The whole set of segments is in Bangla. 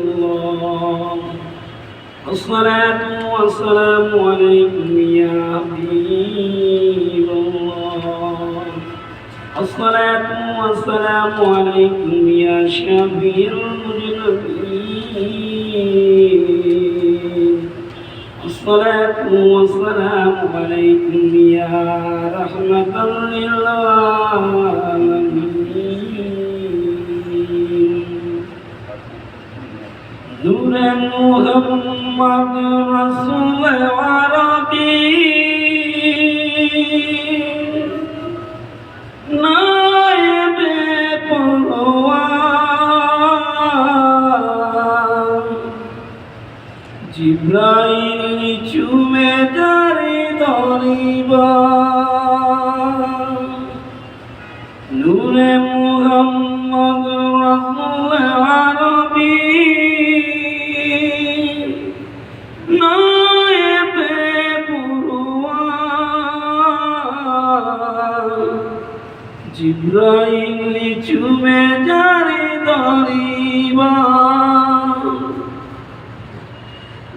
الله. الصلاة والسلام عليكم يا حبيب الله. الصلاة والسلام عليكم يا شفيع المذنبين الصلاة والسلام عليكم يا رحمة للعالمين محمد رسول عربي نائب پروان جبرائیل چومے داری دریبا نور محمد নায়েবে পুরুয়ার জিব্রাইল চুমে জারি দরিবা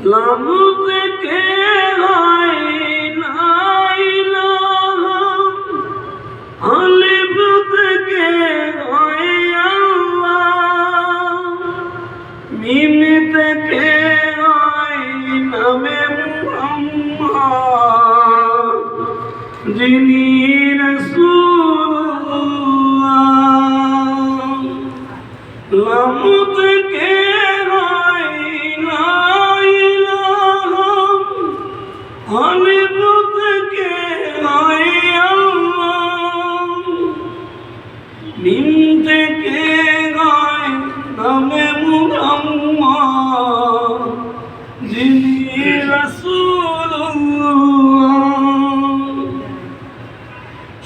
লামুতে থেকে যিনি রাসূলুল্লাহ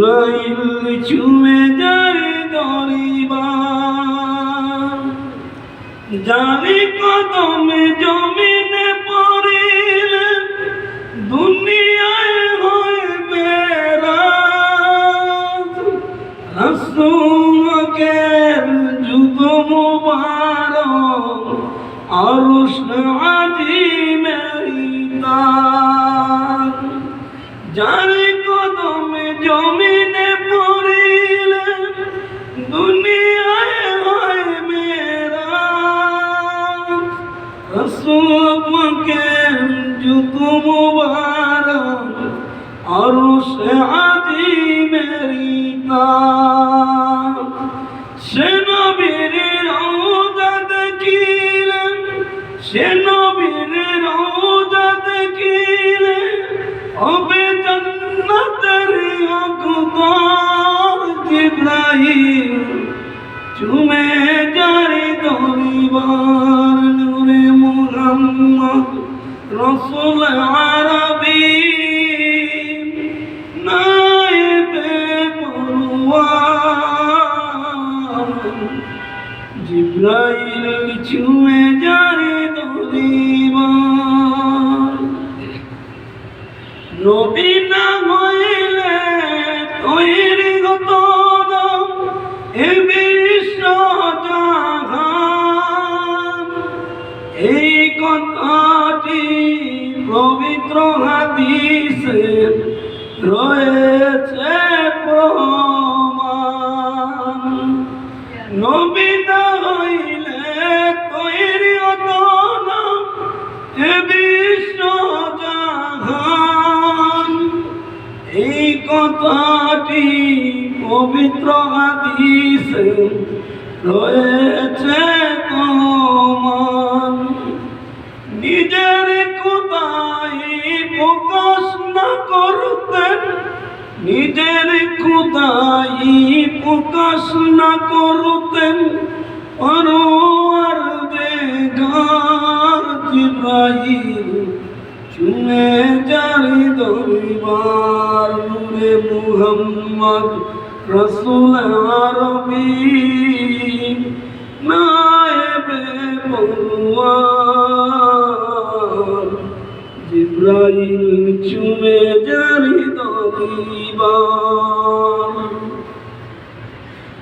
জিব্রাইল চুমে জারি দরিবার। জানি কদমে জমিনে পড়িলে, দুনিয়ায় হয় মেরা রসুমকে যুগ মুবারক, আরশ আজিমেরি তার জানি জমিনে পড়িলে দুনিয়ায় হয় মেরা রসুমকে যুগ মুবারক, আরশ আজিমেরি তার সে নবীর রওজা দেখিলে সে নবীর রওজা দেখিলে চুমে জারি দরিবার নূরে মুহাম্মদ রসুল আরবি। নায়েবে পরোয়ার জিব্রাইল চুমে জারি দরিবার। নবী না হাদিসে রয়েছে না এই কথাটি পবিত্র হাদিসে রয়েছে প্রমাণ। না করতেন নিজের খুদাই প্রকাশ না করতেন। পরোয়ার মুহাম্মদ রসুল আরবি। নায়েবে জিব্রাইল চুমে জারি দরিবার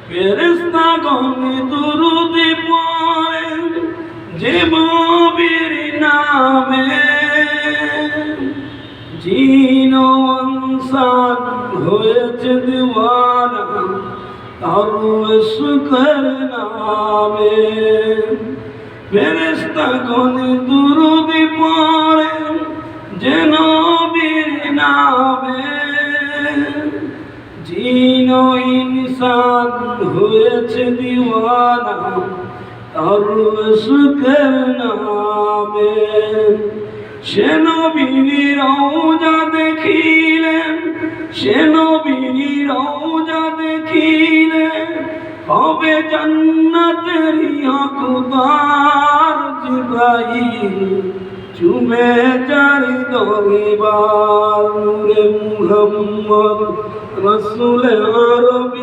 ফেরেস্তা গনে দুরুদি পড়ে যে মবির নামে, জিন ইনসান হয়েছে দিওয়ানা তার শুকর নামে। ফেরেস্তা গনে দুরুদি পড়ে ইনসান হয়েছে দিওয়ানা, তার সুখের নামে। সে নবীর রওজা দেখিলেন, সে নবীর রওজা দেখিলে হবে জান্নাতের হকদার জিব্রাইল। চুমে চারি দরিবার নূরে মুহাম্মদ রসুল আরবি